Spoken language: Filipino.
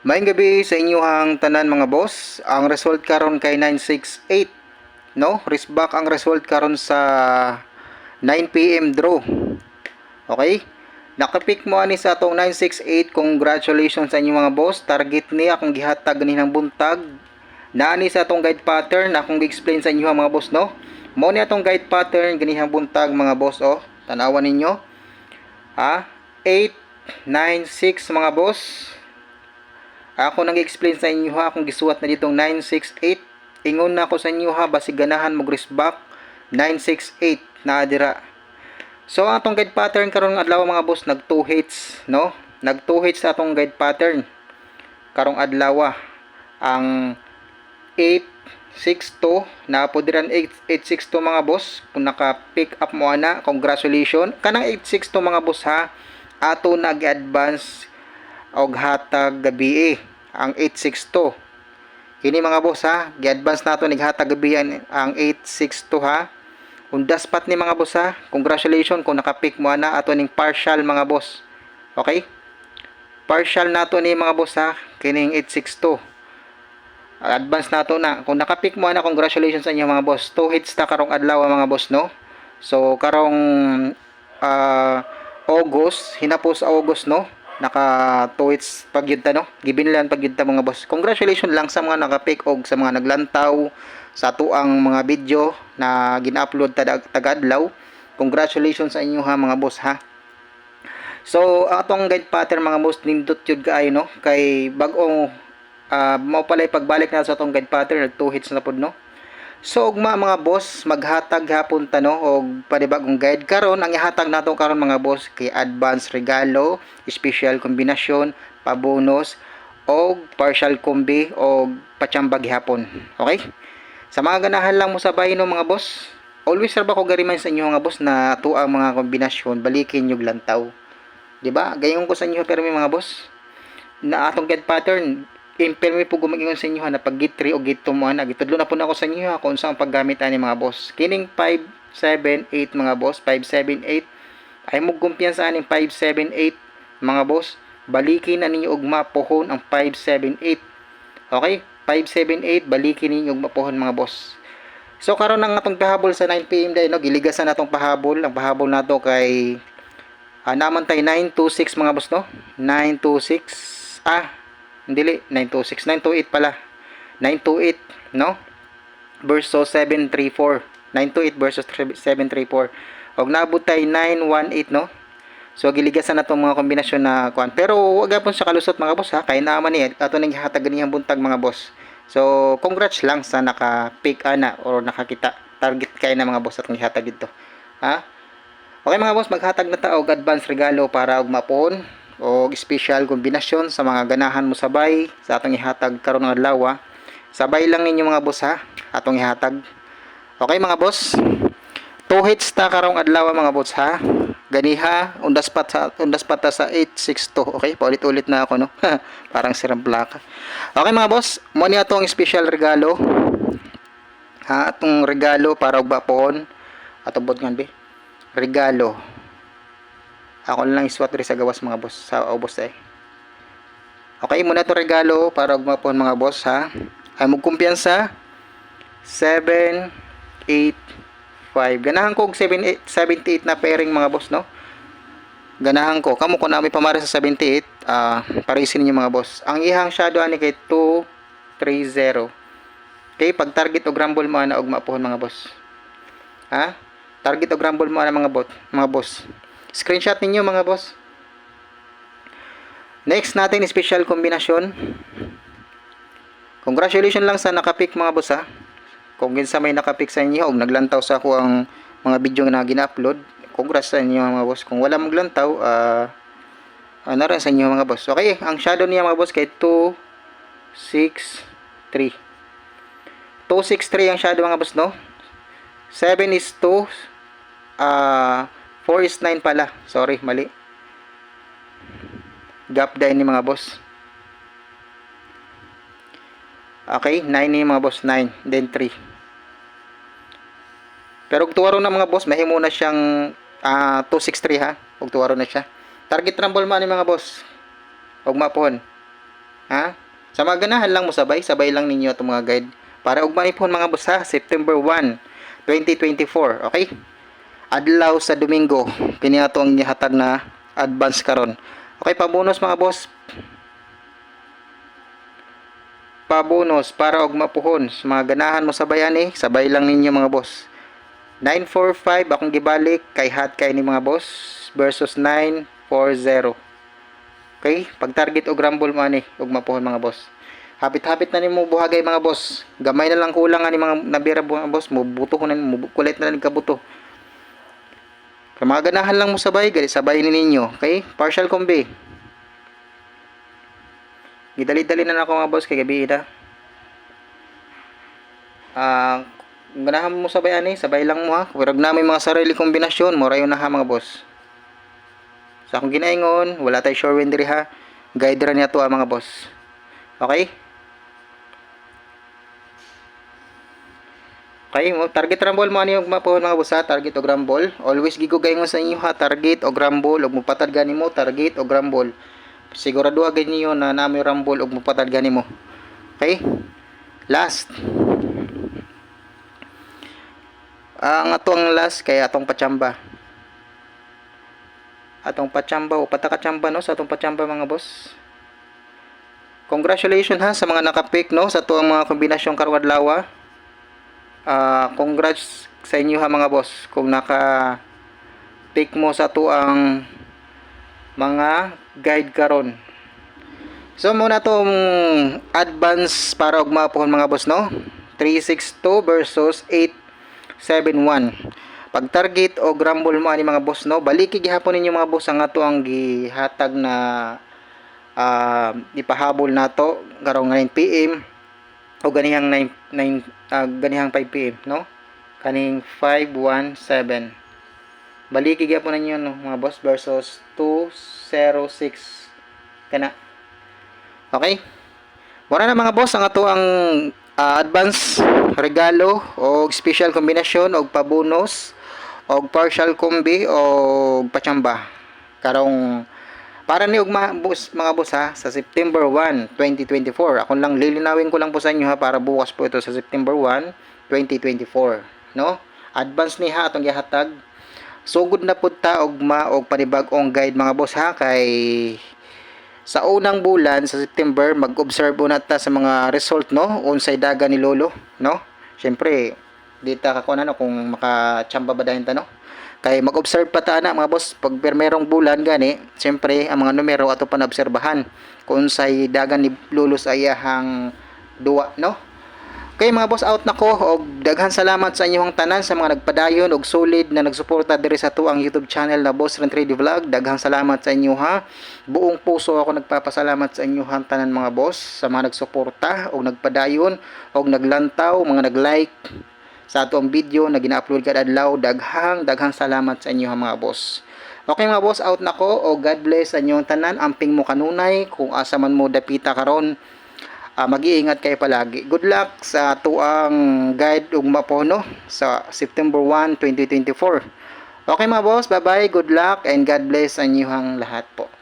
Maayong gabi sa inyong tanan mga boss. Ang result karon kay 968, no? Risback ang result karon sa 9 PM draw. Okay? Nakapick mo ani sa atong 968. Congratulations sa inyong mga boss. Target ni akong gihatag ni ng buntag. Naani sa atong guide pattern akong gi-explain sa inyo mga boss, no? Mo ni atong guide pattern ganihang buntag mga boss, oh. Tanawan ninyo. Ha? 8 9 6 mga boss. Ako nang explain sa inyo ha kung gisuwat na ditong 968. Ingon na ako sa inyo ha basig ganahan mo back 968 na adira. So atong guide pattern karon nga adlaw mga boss nag 2 hits no? Nag 2 hits atong guide pattern. Karong adlaw ang 862 na po diran 862 mga boss kung naka pick up mo ana congratulations kanang 862 mga boss ha ato nag-advance og hatag gabi eh, ang 862 kini mga boss ha? Gi-advance nato nighatag gabi yan ang 862 ha? Undas pat ni mga boss ha? Congratulations kung naka-pick mo ana ato ning partial mga boss. Okay? Partial nato ni mga boss ha? Kining 862 advance nato na. Kung naka-pick mo ana congratulations sa inyo mga boss. 2 hits ta karong adlaw mga boss no? So karong uh, August hinapos August no naka 2 hits pagyud ta no? Gibinlan pagyud ta mga boss. Congratulations lang sa mga naka-pick og sa mga naglantaw sa tuang mga video na gina-upload ta tagadlaw. Congratulations sa inyo ha mga boss ha? So, atong guide pattern mga boss nindot yun kaayo no? Kay bag-o uh, mao pala pagbalik na sa atong guide pattern nag 2 hits na pod no So ugma mga boss maghatag hapon ta no og panibagong guide karon ang ihatag nato karon mga boss kay advance regalo, special kombinasyon, pabonus og partial combi og patsambag hapon. Okay? Sa mga ganahan lang mo sabay no mga boss. Always ra ko gariman sa inyo mga boss na ang mga kombinasyon balikin yung lantaw. 'Di ba? Gayon ko sa inyo pero mga boss na atong guide pattern impirmi po gumagingon sa inyo na pag git 3 o git 2 mo na gitudlo na po na ako sa inyo ha, kung saan paggamit ani mga boss. Kining 5 7 8 mga boss 5 7 8 ay mo kumpiyansa aning 5 7 8 mga boss. Balikin na ninyo og mapohon ang 5 7 8 okay? 5 7 8 balikin ninyo og mapohon mga boss. So karon ang atong pahabol sa 9 pm day no? Giligasan natong pahabol. Ang pahabol nato kay uh, naman tay 926 mga boss no? 926 ah Dili, 926. 928 pala. 928, no? Versus 734. 928 versus 734. Og naabot tay 918, no? So giligasan na tong mga kombinasyon na kuan. Pero wag gyapon sa kalusot mga boss ha. Kay naman ni ato ning hatag ganihang buntag mga boss. So congrats lang sa naka-pick ana or nakakita target kay na mga boss atong ihatag dito. Ha? Okay mga boss, maghatag na ta og advance regalo para og mapon o special kombinasyon sa mga ganahan mo sabay sa atong ihatag karon nga adlaw. Sabay lang ninyo mga boss ha, atong ihatag. Okay mga boss. Two hits ta karong adlaw mga boss ha. Ganiha, undas pat sa undas pat sa 862. Okay, paulit-ulit na ako no. Parang sirang plaka. Okay mga boss, mo ni atong special regalo. Ha, atong regalo para og bapon. Atong bot be. Regalo ako lang iswat rin sa gawas mga boss sa obos eh. Okay muna to regalo para ugmapon mga boss ha. Ay mo kumpiyansa 7 8 5 ganahan ko og 7 78 na pairing mga boss no? Ganahan ko. Kamo ko na may pamara sa 78 uh, parisin niyo mga boss. Ang ihang shadow ani kay 2 3 0 okay pag target og rumble mo na og mapuhon mga boss. Ha? Target og rumble mo na mga bot mga boss Screenshot ninyo mga boss. Next natin special kombinasyon. Congratulations lang sa nakapick mga boss ha. Kung ginsa may nakapick sa inyo o naglantaw sa ako ang mga video na gina-upload, congrats sa inyo mga boss. Kung wala maglantaw, ah uh, ano rin sa inyo mga boss. Okay, ang shadow niya mga boss kay 2 6 3. 2 6 3 ang shadow mga boss no. 7 is 2 ah uh, 4 is 9 pala. Sorry, mali. Gap din ni mga boss. Okay, 9 ni mga boss. 9. Then 3. Pero kung tuwaro na mga boss, mahimo na siyang uh, 263 ha. Kung tuwaro na siya. Target rumble man ni mga boss. Huwag mapon. Ha? Sa mga ganahan lang mo sabay, sabay lang ninyo itong mga guide. Para ugmani po mga boss ha, September 1, 2024. Okay? Adlaw sa Domingo. Kini ato ang gihatag na advance karon. Okay, pabonus mga boss. Pabonus para og mapuhon sa mga ganahan mo sabay ani, sabay lang ninyo mga boss. 945 akong gibalik kay hat kay ni mga boss versus 940. Okay? Pag target og rumble mo ani, og mapuhon mga boss. Hapit-hapit na nimo buhagay mga boss. Gamay na lang kulang ani mga nabira mga boss, mubuto ko na kulit na lang kabuto. Kaya mga ganahan lang mo sabay, gali sabay ni ninyo. Okay? Partial combi. Gidali-dali na ako mga boss kay gabi na. Ah, kung ganahan mo sabay ani, sabay lang mo ha. Kurag na may mga sarili kombinasyon, mo rayo na ha mga boss. Sa akong ginaingon, wala tay sure win diri ha. Guide ra niya to ha mga boss. Okay? Okay, mo target rumble mo ani mapuhon mga boss ha, target og rumble. Always gigugay mo sa inyo ha, target og rumble og mupatad gani mo, target og rumble. Sigurado agad niyo na nami rumble og mupatad gani mo. Okay? Last. ang atong last kay atong pachamba. Atong pachamba o patakachamba no sa atong pachamba mga boss. Congratulations ha sa mga nakapick no sa tuang mga kombinasyong karwadlawa. Ah, congrats sa inyo ha mga boss kung naka pick mo sa tuang mga guide karon. So muna tong advance para og mapuhon mga boss no. 362 versus 871. Pag target o grumble mo ani mga boss no, baliki gihapon ninyo mga boss ang ato ang gihatag na ah ipahabol nato karong 9 PM o ganihang 9 9 ah, ganihang 5 PM no. Kaning 517. Baliki gyapon ninyo no mga boss versus 206 kana. Okay? Mura na mga boss ang ato ang ah, advance regalo o special kombinasyon og pabonus og partial combi o pachamba. Karong para ni og ma- boss, mga boss ha sa September 1, 2024. Ako lang lilinawin ko lang po sa inyo ha para bukas po ito sa September 1, 2024, no? Advance ni ha atong gihatag. Sugod na pud ta og ma og panibag-ong guide mga boss ha kay sa unang bulan sa September mag-observe una ta sa mga result no unsay daga ni lolo no syempre di ta kakuha no kung makachamba ba dahin ta no kay mag-observe pa ta na mga boss pag merong bulan gani syempre ang mga numero ato pa naobserbahan kung unsay daga ni lolo sa iyahang duwa no Okay mga boss out na ko og daghan salamat sa inyong tanan sa mga nagpadayon og solid na nagsuporta diri sa tuang YouTube channel na Boss Ren 3D Vlog. Daghan salamat sa inyo ha. Buong puso ako nagpapasalamat sa inyo han tanan mga boss sa mga nagsuporta og nagpadayon og naglantaw, mga nag-like sa ato ang video na gina-upload kada adlaw. Daghang daghang salamat sa inyo mga boss. Okay mga boss, out na ko o God bless sa inyong tanan. Amping mo kanunay kung asa man mo dapita karon Ah, mag-iingat kayo palagi. Good luck sa tuang guide ug mapono sa September 1, 2024. Okay mga boss, bye-bye, good luck and God bless sa inyong lahat po.